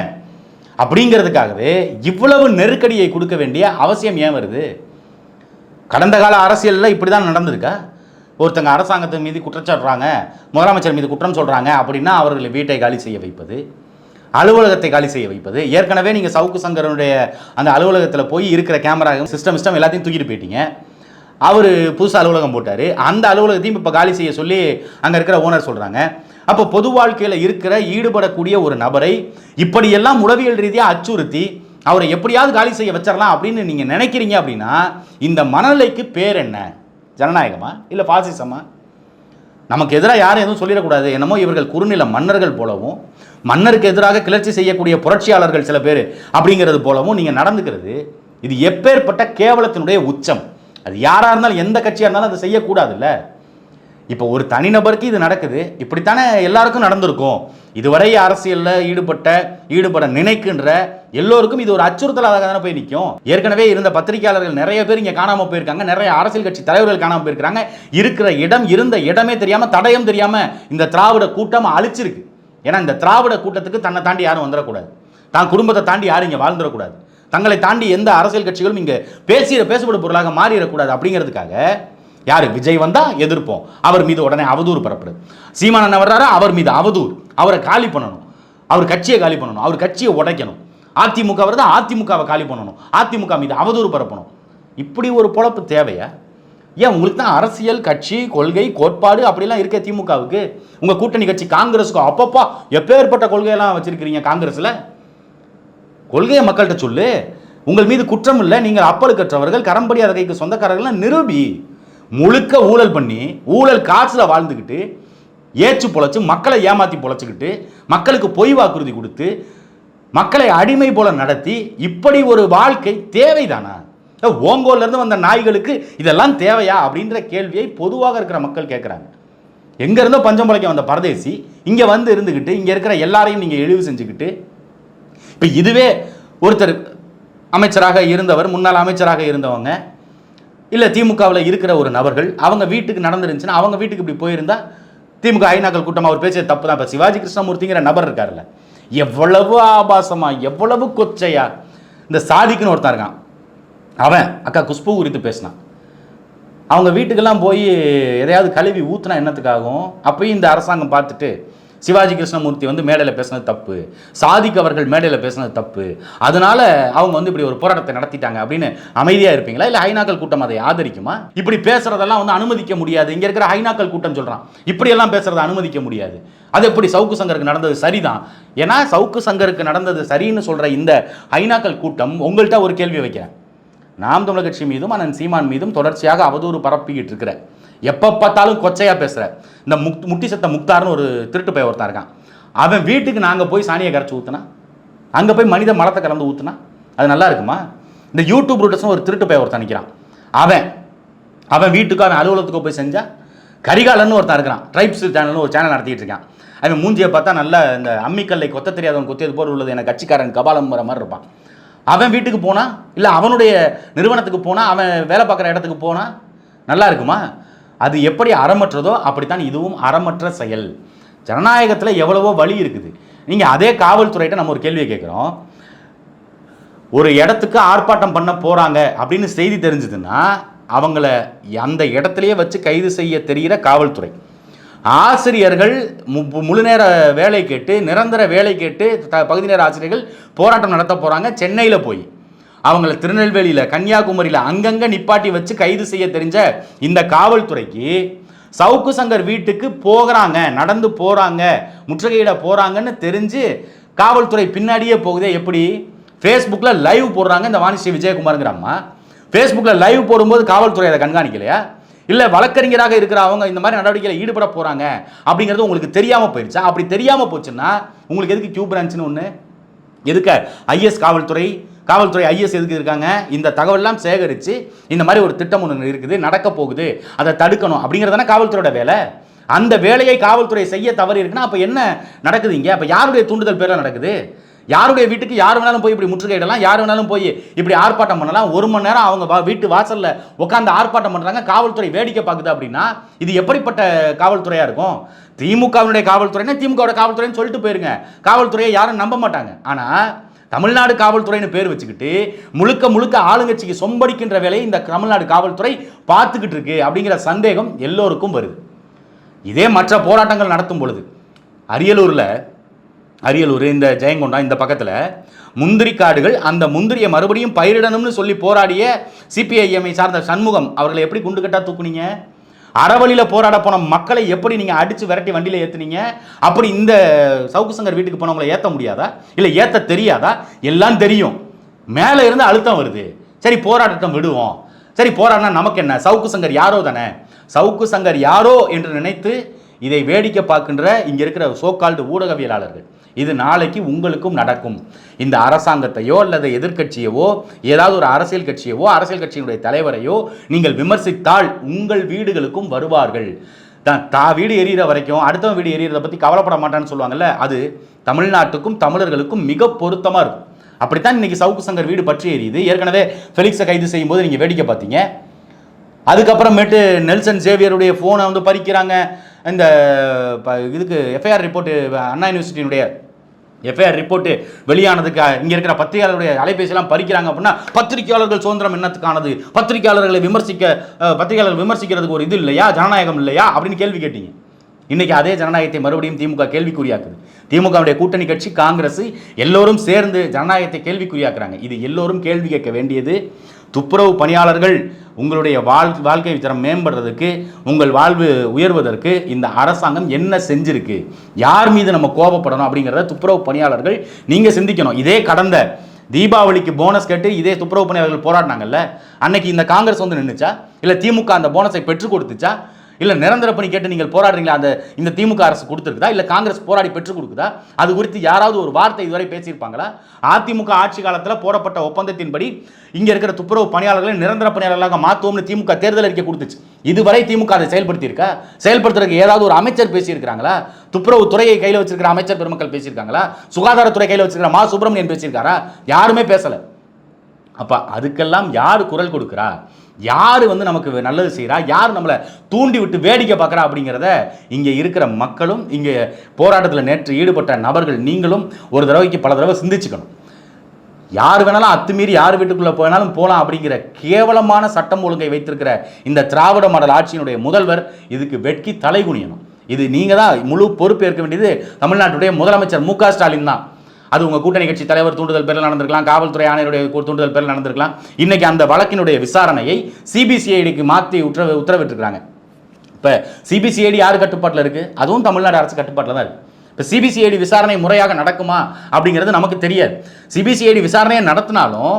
அப்படிங்கிறதுக்காகவே இவ்வளவு நெருக்கடியை கொடுக்க வேண்டிய அவசியம் ஏன் வருது? கடந்த கால அரசியலில் இப்படி தான் நடந்திருக்கா? ஒருத்தங்க அரசாங்கத்தின் மீது குற்றச்சாடுறாங்க முதலமைச்சர் மீது குற்றம் சொல்கிறாங்க அப்படின்னா அவர்களை வீட்டை காலி செய்ய வைப்பது. அலுவலகத்தை காலி செய்ய வைப்பது. ஏற்கனவே நீங்கள் சவுக்கு சங்கரனுடைய அந்த அலுவலகத்தில் போய் இருக்கிற கேமரா சிஸ்டம் சிஸ்டம் எல்லாத்தையும் தூக்கிட்டு போயிட்டீங்க. அவர் புதுசாக அலுவலகம் போட்டார். அந்த அலுவலகத்தையும் இப்போ காலி செய்ய சொல்லி அங்கே இருக்கிற ஓனர் சொல்கிறாங்க அப்போ பொது வாழ்க்கையில் இருக்கிற ஈடுபடக்கூடிய ஒரு நபரை இப்படியெல்லாம் உளவியல் ரீதியாக அச்சுறுத்தி அவரை எப்படியாவது காலி செய்ய வச்சிடலாம் அப்படின்னு நீங்கள் நினைக்கிறீங்க அப்படின்னா இந்த மனநிலைக்கு பேர் என்ன? ஜனநாயகமா? இல்லை பாசிசமா நமக்கு எதிராக யாரும் எதுவும் சொல்லிடக்கூடாது. என்னமோ இவர்கள் குறுநில மன்னர்கள் போலவும் மன்னருக்கு எதிராக கிளர்ச்சி செய்யக்கூடிய புரட்சியாளர்கள் சில பேர் அப்படிங்கிறது போலவும் நீங்கள் நடந்துக்கிறது இது எப்பேற்பட்ட கேவலத்தினுடைய உச்சம். அது யாராக இருந்தாலும் எந்த கட்சியாக இருந்தாலும் அதை செய்யக்கூடாதுல்ல. இப்போ ஒரு தனிநபருக்கு இது நடக்குது. இப்படித்தானே எல்லாருக்கும் நடந்திருக்கும். இதுவரை அரசியலில் ஈடுபட்ட ஈடுபட நினைக்கின்ற எல்லோருக்கும் இது ஒரு அச்சுறுத்தலாக தானே போய் நிற்கும் ஏற்கனவே இருந்த பத்திரிகையாளர்கள் நிறைய பேர் இங்கே காணாமல் போயிருக்காங்க நிறைய அரசியல் கட்சி தலைவர்கள் காணாமல் போயிருக்காங்க இருக்கிற இடம் இருந்த இடமே தெரியாமல் தடயம் தெரியாமல் இந்த திராவிட கூட்டம் அழிச்சிருக்கு. ஏன்னா இந்த திராவிட கூட்டத்துக்கு தன்னை தாண்டி யாரும் வந்துடக்கூடாது. தான் குடும்பத்தை தாண்டி யாரும் இங்கே வாழ்ந்துடக்கூடாது. தங்களை தாண்டி எந்த அரசியல் கட்சிகளும் இங்கே பேசிய பேசப்படும் பொருளாக மாறிடக்கூடாது அப்படிங்கிறதுக்காக யார்? விஜய் வந்தால் எதிர்ப்போம். அவர் மீது உடனே அவதூறு பரப்புறது. சீமானன் வர்றாரா அவர் மீது அவதூறு. அவரை காலி பண்ணணும். அவர் கட்சியை காலி பண்ணணும். அவர் கட்சியை உடைக்கணும். அதிமுக வருதா அதிமுகவை காலி பண்ணணும். அதிமுக மீது அவதூறு பரப்பணும். இப்படி ஒரு பொழப்பு தேவையா? ஏன் உங்களுக்கு தான் அரசியல் கட்சி கொள்கை கோட்பாடு அப்படிலாம் இருக்க திமுகவுக்கு? உங்கள் கூட்டணி கட்சி காங்கிரஸுக்கு அப்பப்பா எப்பேற்பட்ட கொள்கையெல்லாம் வச்சுருக்கிறீங்க காங்கிரஸில்? கொள்கையை மக்கள்கிட்ட சொல்லு. உங்கள் மீது குற்றம் இல்லை நீங்கள் அப்பழுக்கற்றவர்கள் கரம்படி கைக்கு சொந்தக்காரர்கள்லாம் நிரூபி. முழுக்க ஊழல் பண்ணி ஊழல் காசில் வாழ்ந்துக்கிட்டு ஏச்சு பொழைச்சி மக்களை ஏமாற்றி பொழைச்சிக்கிட்டு மக்களுக்கு பொய் வாக்குறுதி கொடுத்து மக்களை அடிமை போல நடத்தி இப்படி ஒரு வாழ்க்கை தேவைதானா? ஓங்கோல்லேருந்து வந்த நாய்களுக்கு இதெல்லாம் தேவையா? அப்படின்ற கேள்வியை பொதுவாக இருக்கிற மக்கள் கேட்குறாங்க. எங்கேருந்தோ பஞ்சம் பிழைக்க வந்த பரதேசி இங்கே வந்து இருந்துக்கிட்டு இங்கே இருக்கிற எல்லாரையும் நீங்கள் இழிவு செஞ்சுக்கிட்டு இப்போ இதுவே ஒருத்தர் அமைச்சராக இருந்தவர் முன்னாள் அமைச்சராக இருந்தவங்க இல்லை திமுகவில் இருக்கிற ஒரு நபர்கள் அவங்க வீட்டுக்கு நடந்துருந்துச்சுன்னா அவங்க வீட்டுக்கு இப்படி போயிருந்தா திமுக ஐநாக்கள் கூட்டம் அவர் பேசிய தப்பு தான். இப்போ சிவாஜி கிருஷ்ணமூர்த்திங்கிற நபர் இருக்கார்ல எவ்வளவு ஆபாசமாக எவ்வளவு கொச்சையா. இந்த சாதிக்குன்னு ஒருத்தன் இருக்கான். அவன் அக்கா குஷ்பு குறித்து பேசினான். அவங்க வீட்டுக்கெல்லாம் போய் எதையாவது கழுவி ஊற்றுனா என்னத்துக்காகும்? அப்பயும் இந்த அரசாங்கம் பார்த்துட்டு சிவாஜி கிருஷ்ணமூர்த்தி வந்து மேடையில் பேசுனது தப்பு. சாதிக் அவர்கள் மேடையில் பேசுனது தப்பு. அதனால அவங்க வந்து இப்படி ஒரு போராட்டத்தை நடத்திட்டாங்க அப்படின்னு அமைதியாக இருப்பீங்களா? இல்லை ஹைனாக்கள் கூட்டம் அதை ஆதரிக்குமா? இப்படி பேசுறதெல்லாம் வந்து அனுமதிக்க முடியாது. இங்கே இருக்கிற ஹைனாக்கள் கூட்டம் சொல்கிறான் இப்படியெல்லாம் பேசுறதை அனுமதிக்க முடியாது. அது எப்படி சவுக்கு சங்கருக்கு நடந்தது சரிதான்? ஏன்னா சவுக்கு சங்கருக்கு நடந்தது சரின்னு சொல்கிற இந்த ஐநாக்கள் கூட்டம் உங்கள்கிட்ட ஒரு கேள்வி வைக்கிறேன். நாம் தமிழர் கட்சி மீதும் அண்ணன் சீமான் மீதும் தொடர்ச்சியாக அவதூறு பரப்பிக்கிட்டு இருக்கிறேன் எப்போ பார்த்தாலும் கொச்சையாக பேசுகிற இந்த முக் முட்டி சத்த முக்தார்னு ஒரு திருட்டு பைய ஒருத்தன் இருக்கான். அவன் வீட்டுக்கு நாங்கள் போய் சாணியை கரைச்சி ஊற்றுனா அங்கே போய் மனித மலத்தை கலந்து ஊற்றுனா அது நல்லா இருக்குமா? இந்த யூடியூப் ரூட்டர்ஸ்னு ஒரு திருட்டு பைய ஒருத்தன் நிற்கிறான் அவன் அவன் வீட்டுக்கு அவன் அலுவலகத்துக்கு போய் செஞ்சால் கரிகாலன்னு ஒருத்தன் இருக்கிறான். ட்ரைப்ஸ் சேனல்னு ஒரு சேனல் நடத்திட்டு இருக்கான். அவன் மூஞ்சியை பார்த்தா நல்லா இந்த அம்மிக்கல்லை கொத்த தெரியாதவன் கொத்தியது போல் உள்ளது. எனக்கு கட்சிக்காரன் கபாலம் வர மாதிரி இருப்பான். அவன் வீட்டுக்கு போனால் இல்லை அவனுடைய நிறுவனத்துக்கு போனால் அவன் வேலை பார்க்குற இடத்துக்கு போனால் நல்லா இருக்குமா? அது எப்படி அறமற்றதோ அப்படித்தான் இதுவும் அறமற்ற செயல். ஜனநாயகத்தில் எவ்வளவோ வழி இருக்குது. நீங்கள் அதே காவல்துறையிட்ட நம்ம ஒரு கேள்வியை கேட்குறோம். ஒரு இடத்துக்கு ஆர்ப்பாட்டம் பண்ண போகிறாங்க அப்படின்னு செய்தி தெரிஞ்சதுன்னா அவங்கள அந்த இடத்துலையே வச்சு கைது செய்ய தெரிகிற காவல்துறை. ஆசிரியர்கள் மு- முழு நேர வேலை கேட்டு நிரந்தர வேலை கேட்டு த- பகுதி நேர ஆசிரியர்கள் போராட்டம் நடத்த போகிறாங்க சென்னையில் போய். அவங்கள திருநெல்வேலியில் கன்னியாகுமரியில் அங்கங்கே நிப்பாட்டி வச்சு கைது செய்ய தெரிஞ்ச இந்த காவல்துறைக்கு சவுக்கு சங்கர் வீட்டுக்கு போகிறாங்க நடந்து போகிறாங்க முற்றுகையிட போகிறாங்கன்னு தெரிஞ்சு காவல்துறை பின்னாடியே போகுதே எப்படி? ஃபேஸ்புக்கில் லைவ் போடுறாங்க இந்த வாணிஸ்ரீ விஜயகுமாருங்கிற அம்மா. ஃபேஸ்புக்கில் லைவ் போடும்போது காவல்துறை அதை கண்காணிக்கலையா? இல்லை வழக்கறிஞராக இருக்கிற அவங்க இந்த மாதிரி நடவடிக்கையில் ஈடுபட போகிறாங்க அப்படிங்கிறது உங்களுக்கு தெரியாமல் போயிடுச்சா அப்படி தெரியாமல் போச்சுன்னா உங்களுக்கு எதுக்கு கியூ பிரான்ச்னு ஒன்று எதுக்கு ஐஎஸ் காவல்துறை காவல்துறை ஐஎஸ் எதுக்கு இருக்காங்க? இந்த தகவல்லாம் சேகரித்து இந்த மாதிரி ஒரு திட்டம் ஒன்று இருக்குது நடக்க போகுது அதை தடுக்கணும் அப்படிங்கிறதான காவல்துறையோட வேலை. அந்த வேலையை காவல்துறை செய்ய தவறு இருக்குன்னா அப்போ என்ன நடக்குது இங்கே? அப்போ யாருடைய தூண்டுதல் பேரில் நடக்குது? யாருடைய வீட்டுக்கு யார் வேணாலும் போய் இப்படி முற்றுகையிடலாம் யார் வேணாலும் போய் இப்படி ஆர்ப்பாட்டம் பண்ணலாம்? ஒரு மணி நேரம் அவங்க வீட்டு வாசலில் உட்காந்து ஆர்ப்பாட்டம் பண்ணுறாங்க காவல்துறை வேடிக்கை பார்க்குது அப்படின்னா இது எப்படிப்பட்ட காவல்துறையாக இருக்கும்? திமுகவினுடைய காவல்துறைனா திமுகவோட காவல்துறைன்னு சொல்லிட்டு போயிருங்க. காவல்துறையை யாரும் நம்ப மாட்டாங்க. ஆனால் தமிழ்நாடு காவல்துறைன்னு பேர் வச்சுக்கிட்டு முழுக்க முழுக்க ஆளுங்கட்சிக்கு சொம்படிக்கின்ற வேலையை இந்த தமிழ்நாடு காவல்துறை பார்த்துக்கிட்டு இருக்கு அப்படிங்கிற சந்தேகம் எல்லோருக்கும் வருது. இதே மற்ற போராட்டங்கள் நடத்தும் பொழுது அரியலூரில் அரியலூர் இந்த ஜெயங்கொண்டா இந்த பக்கத்தில் முந்திரி காடுகள் அந்த முந்திரியை மறுபடியும் பயிரிடணும்னு சொல்லி போராடிய சிபிஐஎம்ஐ சார்ந்த சண்முகம் அவர்களை எப்படி குண்டு கட்டா தூக்குனீங்க? அறவழியில் போராட போன மக்களை எப்படி நீங்கள் அடித்து விரட்டி வண்டியில் ஏற்றுனீங்க அப்படி இந்த சவுக்கு சங்கர் வீட்டுக்கு போனவங்களை ஏற்ற முடியாதா? இல்லை ஏற்ற தெரியாதா? எல்லாம் தெரியும். மேலே இருந்து அழுத்தம் வருது. சரி போராட்டத்தை விடுவோம். சரி போராடினா நமக்கு என்ன? சவுக்கு சங்கர் யாரோ தானே? சவுக்கு சங்கர் யாரோ என்று நினைத்து இதை வேடிக்கை பார்க்கின்ற இங்கே இருக்கிற சோக்கால்டு ஊடகவியலாளர்கள். இது நாளைக்கு உங்களுக்கும் நடக்கும். இந்த அரசாங்கத்தையோ அல்லது எதிர்க்கட்சியவோ ஏதாவது ஒரு அரசியல் கட்சியவோ அரசியல் கட்சியினுடைய தலைவரையோ நீங்கள் விமர்சித்தால் உங்கள் வீடுகளுக்கும் வருவார்கள். தான் தா வீடு எரியிற வரைக்கும் அடுத்தவன் வீடு எரியறத பற்றி கவலைப்பட மாட்டான்னு சொல்லுவாங்கல்ல அது தமிழ்நாட்டுக்கும் தமிழர்களுக்கும் மிக பொருத்தமாக இருக்கும். அப்படித்தான் இன்னைக்கு சவுக்கு சங்கர் வீடு பற்றி எரியுது. ஏற்கனவே ஃபெலிக்ஸை கைது செய்யும்போது நீங்கள் வேடிக்கை பார்த்தீங்க. அதுக்கப்புறமேட்டு நெல்சன் சேவியருடைய ஃபோனை வந்து பறிக்கிறாங்க. இந்த ப- இதுக்கு F I R report Anna யூனிவர்சிட்டியினுடைய FIR report வெளியானதுக்கு இங்கே இருக்கிற பத்திரிகையாளருடைய அலைபேசியெல்லாம் பறிக்கிறாங்க அப்படின்னா பத்திரிகையாளர்கள் சுதந்திரம் என்னத்துக்கானது? பத்திரிகையாளர்களை விமர்சிக்க அஹ், பத்திரிகையாளர்கள் விமர்சிக்கிறதுக்கு ஒரு இது இல்லையா? ஜனநாயகம் இல்லையா? அப்படின்னு கேள்வி கேட்டீங்க. இன்றைக்கி அதே ஜனநாயகத்தை மறுபடியும் திமுக கேள்விக்குறியாக்குது. திமுகவுடைய கூட்டணி கட்சி காங்கிரஸ் எல்லோரும் சேர்ந்து ஜனநாயகத்தை கேள்விக்குறியாக்குறாங்க. இது எல்லோரும் கேள்வி கேட்க வேண்டியது. துப்புரவு பணியாளர்கள் உங்களுடைய வாழ் வாழ்க்கை தரம் மேம்படுறதுக்கு உங்கள் வாழ்வு உயர்வதற்கு இந்த அரசாங்கம் என்ன செஞ்சிருக்கு? யார் மீது நம்ம கோபப்படணும் அப்படிங்கிறத துப்புரவு பணியாளர்கள் நீங்கள் சிந்திக்கணும். இதே கடந்த தீபாவளிக்கு போனஸ் கேட்டு இதே துப்புரவு பணியாளர்கள் போராடினாங்கல்ல அன்னைக்கு இந்த காங்கிரஸ் வந்து நின்றுச்சா இல்லை திமுக அந்த போனஸை பெற்றுக் கொடுத்துச்சா? இல்லை நிரந்தர பணி கேட்டு நீங்கள் போராடுறீங்களா? அந்த இந்த திமுக அரசு கொடுத்துருக்குதா? இல்லை காங்கிரஸ் போராடி பெற்றுக் கொடுக்குதா? அது குறித்து யாராவது ஒரு வார்த்தை இதுவரை பேசியிருப்பாங்களா? அதிமுக ஆட்சி காலத்தில் போடப்பட்ட ஒப்பந்தத்தின்படி இங்கே இருக்கிற துப்புரவு பணியாளர்களை நிரந்தர பணியாளர்களாக மாற்றுவோம்னு திமுக தேர்தல் அறிக்கை கொடுத்துச்சு. இதுவரை திமுக அதை செயல்படுத்தியிருக்கா? செயல்படுத்துறதுக்கு ஏதாவது ஒரு அமைச்சர் பேசியிருக்கிறாங்களா? துப்புரவு துறையை கையில் வச்சிருக்கிற அமைச்சர் பெருமக்கள் பேசியிருக்காங்களா? சுகாதாரத்துறை கையில் வச்சிருக்கிற மா சுப்பிரமணியன் பேசியிருக்காரா? யாருமே பேசலை. அப்போ அதுக்கெல்லாம் யார் குரல் கொடுக்குறா? யார் வந்து நமக்கு நல்லது செய்கிறா யார் நம்மளை தூண்டி விட்டு வேடிக்கை பார்க்குறா அப்படிங்கிறத இங்கே இருக்கிற மக்களும் இங்கே போராட்டத்தில் நேற்று ஈடுபட்ட நபர்கள் நீங்களும் ஒரு தடவைக்கு பல தடவை சிந்திச்சுக்கணும். யார் வேணாலும் அத்துமீறி யார் வீட்டுக்குள்ளே போனாலும் போகலாம் அப்படிங்கிற கேவலமான சட்டம் ஒழுங்கை வைத்திருக்கிற இந்த திராவிட மாடல் ஆட்சியினுடைய முதல்வர் இதுக்கு வெட்கி தலைகுனியணும் இது நீங்கள் தான் முழு பொறுப்பு ஏற்க வேண்டியது தமிழ்நாட்டுடைய முதலமைச்சர் மு க ஸ்டாலின் தான். அது உங்கள் கூட்டணி கட்சி தலைவர் தூண்டுதல் பேரில் நடந்திருக்கலாம் காவல்துறை ஆணையருடைய தூண்டுதல் பேரில் நடந்திருக்கலாம். இன்னைக்கு அந்த வழக்கினுடைய விசாரணையை சிபிசிஐடிக்கு மாற்றி உத்தரவு உத்தரவிட்டிருக்கிறாங்க. இப்போ சிபிசிஐடி யார் கட்டுப்பாட்டில் இருக்குது அதுவும் தமிழ்நாடு அரசு கட்டுப்பாட்டில் தான் இருக்குது இப்போ சிபிசிஐடி விசாரணை முறையாக நடக்குமா அப்படிங்கிறது நமக்கு தெரியாது. சிபிசிஐடி விசாரணையை நடத்தினாலும்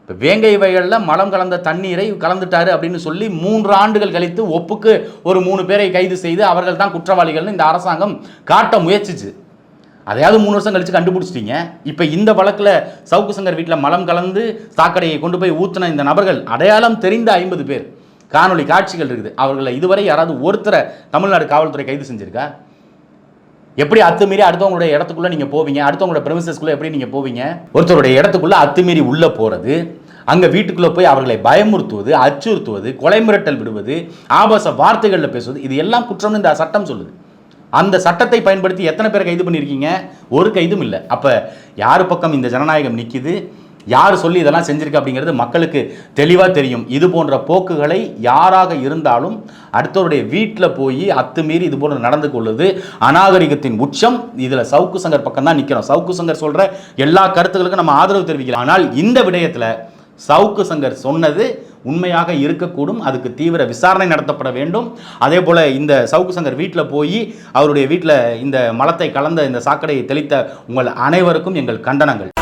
இப்போ வேங்கை வயலில் மலம் கலந்த தண்ணீரை கலந்துட்டாரு அப்படின்னு சொல்லி மூன்று ஆண்டுகள் கழித்து ஒப்புக்கு ஒரு மூணு பேரை கைது செய்து அவர்கள் தான் குற்றவாளிகள்னு இந்த அரசாங்கம் காட்ட முயற்சிச்சு. அதையாவது மூணு வருஷம் கழிச்சு கண்டுபிடிச்சிட்டீங்க. இப்போ இந்த வழக்கில் சவுக்கு சங்கர் வீட்டில் மலம் கலந்து சாக்கடையை கொண்டு போய் ஊற்றின இந்த நபர்கள் அடையாளம் தெரிந்த ஐம்பது பேர். காணொளி காட்சிகள் இருக்குது. அவர்களை இதுவரை யாராவது ஒருத்தரை தமிழ்நாடு காவல்துறை கைது செஞ்சுருக்கா? எப்படி அத்துமீறி அடுத்தவங்களுடைய இடத்துக்குள்ளே நீங்கள் போவீங்க? அடுத்தவங்களோட பிரமிசஸ்க்குள்ள எப்படி நீங்கள் போவீங்க? ஒருத்தருடைய இடத்துக்குள்ளே அத்துமீறி உள்ளே போகிறது அங்கே வீட்டுக்குள்ளே போய் அவர்களை பயமுறுத்துவது அச்சுறுத்துவது கொலை மிரட்டல் விடுவது ஆபாச வார்த்தைகளில் பேசுவது இது எல்லாம் குற்றம்னு இந்த சட்டம் சொல்லுது. அந்த சட்டத்தை பயன்படுத்தி எத்தனை பேரை கைது பண்ணியிருக்கீங்க? ஒரு கைதும் இல்லை. அப்போ யார் பக்கம் இந்த ஜனநாயகம் நிற்கிது யார் சொல்லி இதெல்லாம் செஞ்சிருக்கு அப்படிங்கிறது மக்களுக்கு தெளிவாக தெரியும். இது போன்ற போக்குகளை யாராக இருந்தாலும் அடுத்தவருடைய வீட்டில் போய் அத்துமீறி இது போன்று நடந்து கொள்வது அநாகரிகத்தின் உச்சம் இதில் சவுக்கு சங்கர் பக்கம் தான் நிற்கிறோம் சவுக்கு சங்கர் சொல்கிற எல்லா கருத்துக்களுக்கும் நம்ம ஆதரவு தெரிவிக்கலாம். ஆனால் இந்த விடயத்தில் சவுக்கு சங்கர் சொன்னது உண்மையாக இருக்கக்கூடும். அதுக்கு தீவிர விசாரணை நடத்தப்பட வேண்டும். அதே போல் இந்த சவுக்கு சங்கர் வீட்டில் போய் அவருடைய வீட்டில் இந்த மலத்தை கலந்த இந்த சாக்கடையை தெளித்த உங்கள் அனைவருக்கும் எங்கள் கண்டனங்கள்.